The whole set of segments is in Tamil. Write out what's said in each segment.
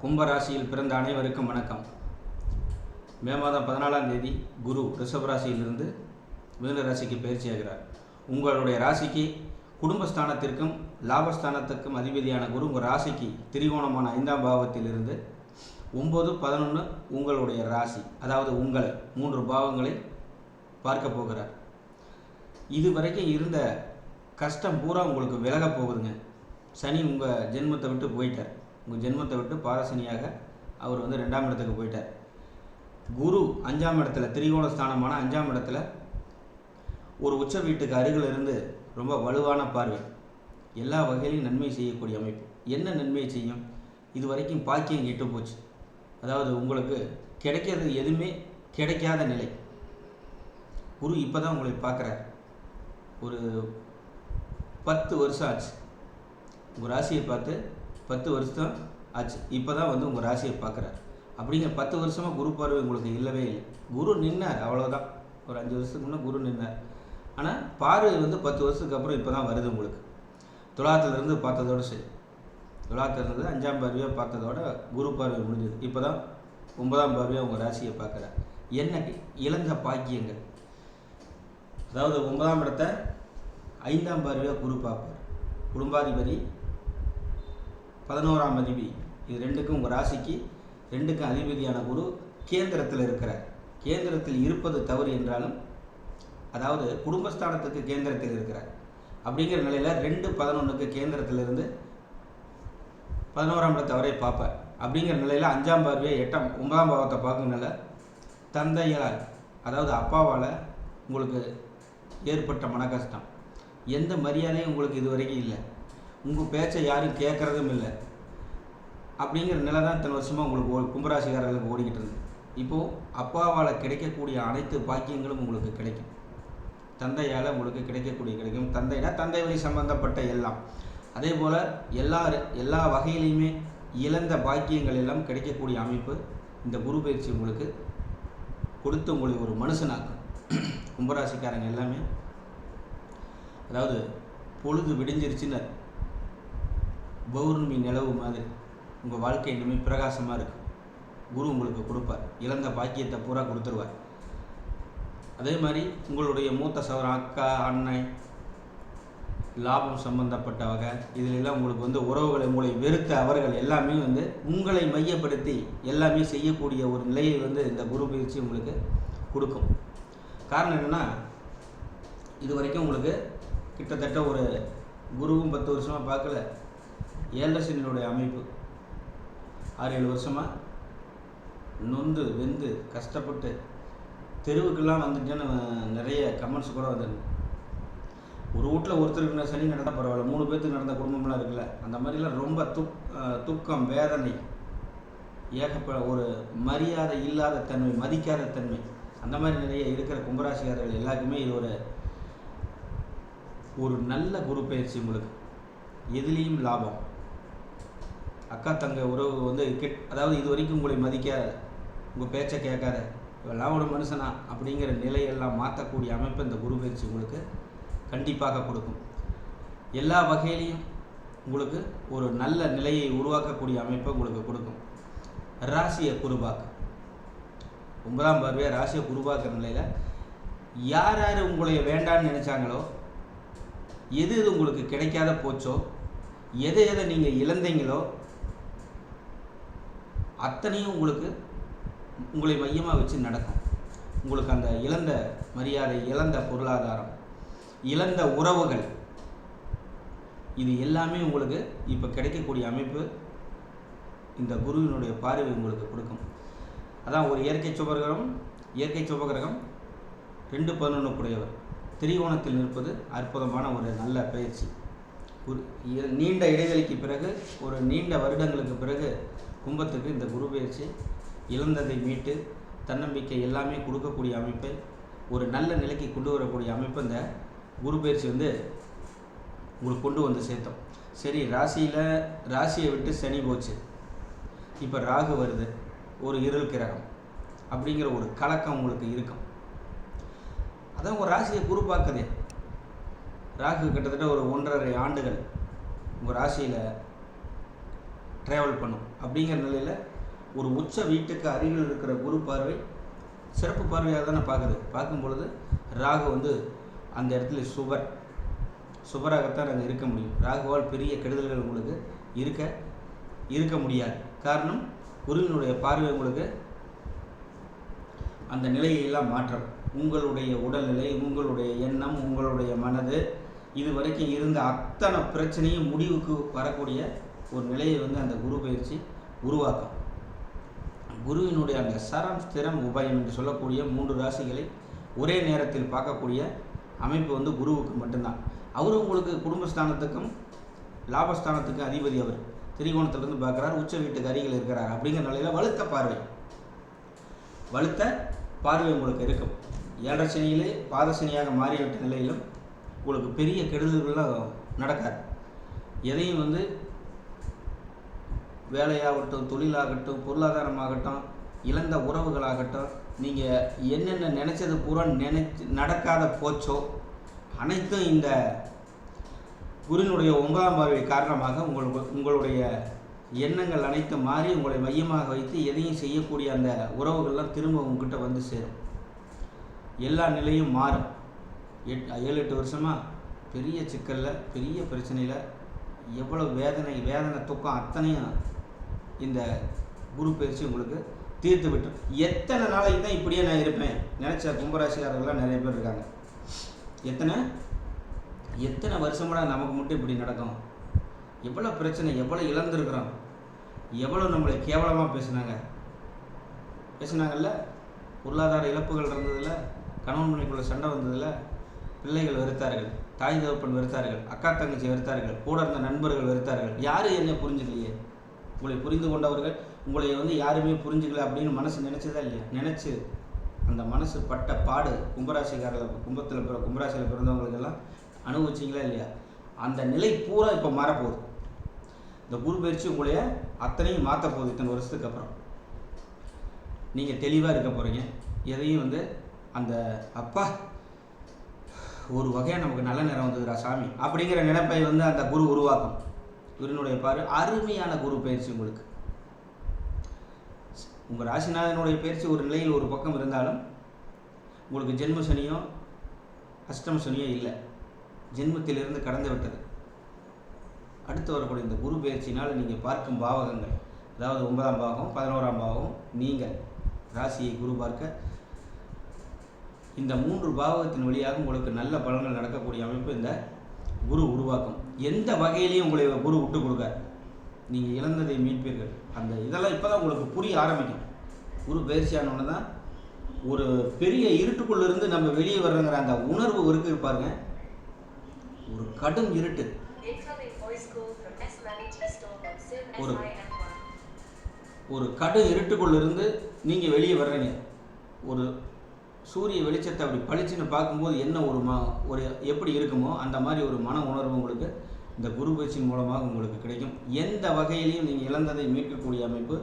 கும்பராசியில் பிறந்த அனைவருக்கும் வணக்கம். மே மாதம் பதினாலாம் தேதி குரு ரிஷப ராசியிலிருந்து மிதுன ராசிக்கு பயிற்சியாகிறார் உங்களுடைய ராசிக்கு குடும்பஸ்தானத்திற்கும் லாபஸ்தானத்துக்கும் அதிபதியான குரு உங்கள் ராசிக்கு திரிகோணமான ஐந்தாம் பாவத்திலிருந்து ஒம்பது பதினொன்று உங்களுடைய ராசி அதாவது உங்களை மூன்று பாவங்களை பார்க்க போகிறார். இது வரைக்கும் இருந்த கஷ்டம் பூரா உங்களுக்கு விலக போகுதுங்க. சனி உங்கள் ஜென்மத்தை விட்டு போயிட்டார். உங்கள் ஜென்மத்தை விட்டு பாரசனியாக அவர் வந்து ரெண்டாம் இடத்துக்கு போயிட்டார். குரு அஞ்சாம் இடத்துல திரிகோண ஸ்தானமான அஞ்சாம் இடத்துல ஒரு உச்ச வீட்டுக்கு அருகில் இருந்து ரொம்ப வலுவான பார்வை. எல்லா வகையிலையும் நன்மை செய்யக்கூடிய அமைப்பு. என்ன நன்மையை செய்யும்? இது வரைக்கும் பாக்கியம் கெட்டு போச்சு. அதாவது உங்களுக்கு கிடைக்கிறது எதுவுமே கிடைக்காத நிலை. குரு இப்போ தான் உங்களை பார்க்குறார். ஒரு பத்து வருஷம் ஆச்சு. உங்கள் ராசியை பார்த்து பத்து வருஷம் ஆச்சு. இப்போ தான் வந்து உங்கள் ராசியை பார்க்குறாரு. அப்படிங்கிற பத்து வருஷமாக குரு பார்வை உங்களுக்கு இல்லவே இல்லை. குரு நின்னார் அவ்வளோதான் ஒரு அஞ்சு வருஷத்துக்கு முன்னே குரு நின்னார். ஆனால் பார்வை வந்து பத்து வருஷத்துக்கு அப்புறம் இப்போ தான் வருது உங்களுக்கு. துலாத்திலிருந்து பார்த்ததோடு சரி. துலாத்திலிருந்து அஞ்சாம் பார்வையாக பார்த்ததோட குரு பார்வை முடிஞ்சது. இப்போ தான் ஒன்பதாம் பார்வையாக உங்கள் ராசியை பார்க்குறார். என்ன இழந்த பாக்கியங்கள். அதாவது ஒன்பதாம் இடத்த ஐந்தாம் பார்வையாக குரு பார்ப்பார். குடும்பாதிபதி பதினோராம் அதிபதி. இது ரெண்டுக்கும் உங்கள் ராசிக்கு ரெண்டுக்கும் அதிபதியான குரு கேந்திரத்தில் இருக்கிறார். கேந்திரத்தில் இருப்பது தவறு என்றாலும் அதாவது குடும்பஸ்தானத்துக்கு கேந்திரத்தில் இருக்கிறார். அப்படிங்கிற நிலையில் ரெண்டு பதினொன்றுக்கு கேந்திரத்திலிருந்து பதினோராம் இடத்தை வரை பார்ப்பார். அப்படிங்கிற நிலையில் அஞ்சாம் பார்வையை எட்டாம் ஒன்பதாம் பாவத்தை பார்க்கறதுனால தந்தையால் அதாவது அப்பாவால் உங்களுக்கு ஏற்பட்ட மன கஷ்டம் எந்த மரியாதையும் உங்களுக்கு இது வரைக்கும் இல்லை. உங்கள் பேச்சை யாரும் கேட்குறதும் இல்லை. அப்படிங்கிற நிலை தான் இத்தனை வருஷமாக உங்களுக்கு ஓ கும்பராசிக்காரர்களுக்கு ஓடிக்கிட்டு இருந்து இப்போது அப்பாவால் கிடைக்கக்கூடிய அனைத்து பாக்கியங்களும் உங்களுக்கு கிடைக்கும். தந்தையால் உங்களுக்கு கிடைக்கக்கூடிய கிடைக்கும். தந்தைனா தந்தை வழி சம்பந்தப்பட்ட எல்லாம். அதே போல் எல்லா எல்லா வகையிலையுமே இழந்த பாக்கியங்கள் எல்லாம் கிடைக்கக்கூடிய அமைப்பு இந்த குரு பயிற்சி உங்களுக்கு கொடுத்து உங்களை ஒரு மனுஷனாக்கும். கும்பராசிக்காரங்க எல்லாமே. அதாவது பொழுது விடிஞ்சிருச்சுன்னு பௌர்ணமி நிலவு மாதிரி. உங்கள் வாழ்க்கை இனிமேல் பிரகாசமாக இருக்கும் குரு உங்களுக்கு கொடுப்பார். இழந்த பாக்கியத்தை பூரா கொடுத்துருவார். அதே மாதிரி உங்களுடைய மூத்த சவரம் அக்கா அண்ணன் லாபம் சம்பந்தப்பட்ட வகை இதிலெல்லாம் உங்களுக்கு வந்து உறவுகளை உங்களை வெறுத்த அவர்கள் எல்லாமே வந்து உங்களை மையப்படுத்தி எல்லாமே செய்யக்கூடிய ஒரு நிலையை வந்து இந்த குரு பயிற்சி உங்களுக்கு கொடுக்கும். காரணம் என்னென்னா இது வரைக்கும் உங்களுக்கு கிட்டத்தட்ட ஒரு குருவும் பத்து வருஷமாக பார்க்கல. ஏழரை சனியினுடைய அமைப்பு. ஆறு ஏழு வருஷமாக நொந்து வெந்து கஷ்டப்பட்டு தெருவுக்கெல்லாம் வந்துட்டேன்னு நிறைய கமெண்ட்ஸ் கூட வந்தது ஒரு வீட்டில் ஒருத்தருக்கு சனி நடந்தால் பரவாயில்ல மூணு பேர்த்துக்கு நடந்த குடும்பம்லாம் இருக்குல்ல அந்த மாதிரிலாம் ரொம்ப துக் துக்கம் வேதனை ஏகப்ப ஒரு மரியாதை இல்லாத தன்மை மதிக்காத தன்மை அந்த மாதிரி நிறைய இருக்கிற கும்பராசிக்காரர்கள் எல்லாருக்குமே இது ஒரு ஒரு நல்ல குரு பயிற்சி உங்களுக்கு. எதுலேயும் லாபம். அக்கா தங்க உறவு வந்து கிட் அதாவது இது வரைக்கும் உங்களை மதிக்காத உங்கள் பேச்சை கேட்காத இவெல்லாம் ஒரு மனுஷனா அப்படிங்கிற நிலையெல்லாம் மாற்றக்கூடிய அமைப்பு இந்த குரு பயிற்சி உங்களுக்கு கண்டிப்பாக கொடுக்கும். எல்லா வகையிலையும் உங்களுக்கு ஒரு நல்ல நிலையை உருவாக்கக்கூடிய அமைப்பை உங்களுக்கு கொடுக்கும். ராசியை குருபாக்கு ஒன்பதாம் பார்வையாக ராசியை குருபாக்குற நிலையில் யார் யார் உங்களை வேண்டான்னு நினச்சாங்களோ எது எது உங்களுக்கு கிடைக்காத போச்சோ எதை எதை நீங்கள் இழந்தீங்களோ அத்தனையும் உங்களுக்கு உங்களை மையமாக வச்சு நடக்கும். உங்களுக்கு அந்த இழந்த மரியாதை இழந்த பொருளாதாரம் இழந்த உறவுகள் இது எல்லாமே உங்களுக்கு இப்போ கிடைக்கக்கூடிய அமைப்பு இந்த குருவினுடைய பார்வை உங்களுக்கு கொடுக்கும். அதான் ஒரு இயற்கை சுபகிரகம் இயற்கை சுபகிரகம் ரெண்டு பதினொன்று திரிகோணத்தில் நிற்பது அற்புதமான ஒரு நல்ல பயிற்சி. ஒரு நீண்ட இடைவெளிக்கு பிறகு ஒரு நீண்ட வருடங்களுக்கு பிறகு கும்பத்துக்கு இந்த குரு பயிற்சி இழந்ததை மீட்டு தன்னம்பிக்கை எல்லாமே கொடுக்கக்கூடிய அமைப்பை ஒரு நல்ல நிலைக்கு கொண்டு வரக்கூடிய அமைப்பு இந்த குரு பயிற்சி வந்து உங்களுக்கு கொண்டு வந்து சேர்த்தோம். சரி ராசியில் ராசியை விட்டு சனி போச்சு. இப்போ ராகு வருது. ஒரு இருள் கிரகம் அப்படிங்கிற ஒரு கலக்கம் உங்களுக்கு இருக்கும். அதான் உங்கள் ராசியை குரு பார்க்குதே. ராகு கிட்டத்தட்ட ஒரு ஒன்றரை ஆண்டுகள் உங்கள் ராசியில் ட்ராவல் பண்ணும். அப்படிங்கிற நிலையில் ஒரு உச்ச வீட்டுக்கு அருகில் இருக்கிற குரு பார்வை சிறப்பு பார்வையாக தானே பார்க்குது. பார்க்கும் பொழுது ராகு வந்து அந்த இடத்துல சுவர் சுவராகத்தான் அங்கே இருக்க முடியும். ராகுவால் பெரிய கெடுதல்கள் உங்களுக்கு இருக்க இருக்க முடியாது. காரணம் குருவினுடைய பார்வை உங்களுக்கு அந்த நிலையெல்லாம் மாற்றம். உங்களுடைய உடல்நிலை உங்களுடைய எண்ணம் உங்களுடைய மனது இது வரைக்கும் இருந்த அத்தனை பிரச்சனையும் முடிவுக்கு வரக்கூடிய ஒரு நிலையை வந்து அந்த குரு பயிற்சி உருவாக்கும். குருவினுடைய அந்த சரம் ஸ்திரம் உபயம் என்று சொல்லக்கூடிய மூன்று ராசிகளை ஒரே நேரத்தில் பார்க்கக்கூடிய அமைப்பு வந்து குருவுக்கு மட்டும்தான். அவர் உங்களுக்கு குடும்பஸ்தானத்துக்கும் லாபஸ்தானத்துக்கும் அதிபதி அவர். திரிகோணத்திலிருந்து பார்க்குறார் உச்ச வீட்டுக்கு அருகில் இருக்கிறார் அப்படிங்கிற நிலையில் வலுத்த பார்வை. வலுத்த பார்வை உங்களுக்கு இருக்கும். ஏழரை சனியிலே பாதசனியாக மாறிவிட்ட நிலையிலும் உங்களுக்கு பெரிய கெடுதல்கள்லாம் நடக்காது. எதையும் வந்து வேலையாகட்டும் தொழிலாகட்டும் பொருளாதாரமாகட்டும் இழந்த உறவுகளாகட்டும் நீங்கள் என்னென்ன நினச்சது பூரா நினைச்சு நடக்காத போச்சோ அனைத்தும் இந்த குருவினுடைய ஒன்பதாம் பார்வை காரணமாக உங்களுக்கு உங்களுடைய எண்ணங்கள் அனைத்தும் மாறி உங்களை மையமாக வைத்து எதையும் செய்யக்கூடிய அந்த உறவுகள்லாம் திரும்ப உங்ககிட்ட வந்து சேரும். எல்லா நிலையும் மாறும். எட் ஏழு எட்டு வருஷமாக பெரிய சிக்கலில் பெரிய பிரச்சனையில் எவ்வளோ வேதனை வேதனை துக்கம் அத்தனையும் இந்த குரு பயிற்சி உங்களுக்கு தீர்த்து விட்டோம் எத்தனை நாளைக்கு தான் இப்படியே நான் இருப்பேன்? நினச்ச கும்பராசிக்காரர்கள்லாம் நிறைய பேர் இருக்காங்க. எத்தனை? எத்தனை வருஷமோட நமக்கு மட்டும் இப்படி நடக்கும்? எவ்வளோ பிரச்சனை எவ்வளோ இழந்திருக்கிறோம்? எவ்வளோ நம்மளை கேவலமாக பேசுனாங்க? பேசுனாங்கல்ல? பொருளாதார இழப்புகள் இருந்ததில் கணவன் மனைவிக்குள்ள சண்டை வந்ததில் பிள்ளைகள் வெறுத்தார்கள் தாய் தகப்பன் வெறுத்தார்கள் அக்கா தங்கச்சி வெறுத்தார்கள் கூட இருந்த நண்பர்கள் வெறுத்தார்கள். யாரும் என்ன புரிஞ்சுக்கலையே? உங்களை புரிந்து கொண்டவர்கள் உங்களை வந்து யாருமே புரிஞ்சுக்கல அப்படின்னு மனசு நினச்சதா இல்லையா? நினச்சி அந்த மனசு பட்ட பாடு கும்பராசிக்காரில் கும்பத்தில் பிற கும்பராசியில் பிறந்தவங்களுக்கெல்லாம் அனுபவிச்சிங்களா இல்லையா? அந்த நிலை பூரா இப்போ மாறப்போகுது. இந்த குரு பயிற்சி உங்களைய அத்தனையும் மாற்ற போகுது இத்தனை வருஷத்துக்கு அப்புறம். நீங்கள் தெளிவாக இருக்க போகிறீங்க எதையும் வந்து அந்த அப்பா ஒரு வகையாக நமக்கு நல்ல நேரம் வந்ததுடா சாமி அப்படிங்கிற நினைப்பை வந்து அந்த குரு உருவாக்கும். குருனுடைய பாரு அருமையான குரு பயிற்சி உங்களுக்கு. உங்கள் ராசிநாதனுடைய பயிற்சி ஒரு நிலையில் ஒரு பக்கம் இருந்தாலும் உங்களுக்கு ஜென்ம சனியோ அஷ்டம சனியோ இல்லை. ஜென்மத்திலிருந்து கடந்து விட்டது. அடுத்து வரக்கூடிய இந்த குரு பயிற்சினால் நீங்கள் பார்க்கும் பாவகங்கள் அதாவது ஒன்பதாம் பாகம் பதினோராம் பாகம் நீங்கள் ராசியை குரு பார்க்க இந்த மூன்று பாவகத்தின் வழியாக உங்களுக்கு நல்ல பலன்கள் நடக்கக்கூடிய அமைப்பு இந்த குரு உருவாக்கும். எந்த வகையிலையும் உங்களை குரு விட்டு கொடுக்கார் நீங்கள் இழந்ததை மீட்பீர்கள். அந்த இதெல்லாம் இப்போ தான் உங்களுக்கு புரிய ஆரம்பிக்கும் குரு பயிற்சியானோன்னு தான் ஒரு பெரிய இருட்டுக்குள்ளேருந்து நம்ம வெளியே வர்றங்கிற அந்த உணர்வு இருக்கு பாருங்க. ஒரு கடும் இருட்டு. ஒரு- ஒரு கடும் இருட்டுக்குள்ளேருந்து நீங்கள் வெளியே வர்றீங்க. ஒரு சூரிய வெளிச்சத்தை அப்படி பளிச்சுன்னு பார்க்கும்போது என்ன ஒரு ம ஒரு எப்படி இருக்குமோ அந்த மாதிரி ஒரு மன உணர்வு உங்களுக்கு இந்த குரு பயிற்சியின் மூலமாக உங்களுக்கு கிடைக்கும். எந்த வகையிலையும் நீங்கள் இழந்ததை மீட்கக்கூடிய அமைப்பு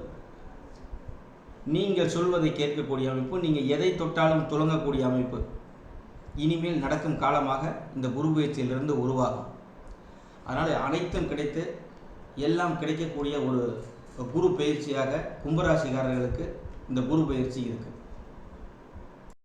நீங்கள் சொல்வதை கேட்கக்கூடிய அமைப்பு நீங்கள் எதை தொட்டாலும் துளங்கக்கூடிய அமைப்பு இனிமேல் நடக்கும் காலமாக இந்த குரு பயிற்சியிலிருந்து உருவாகும். அதனால் அனைத்தும் கிடைத்து எல்லாம் கிடைக்கக்கூடிய ஒரு குரு பயிற்சியாக கும்பராசிக்காரர்களுக்கு இந்த குரு பயிற்சி இருக்குது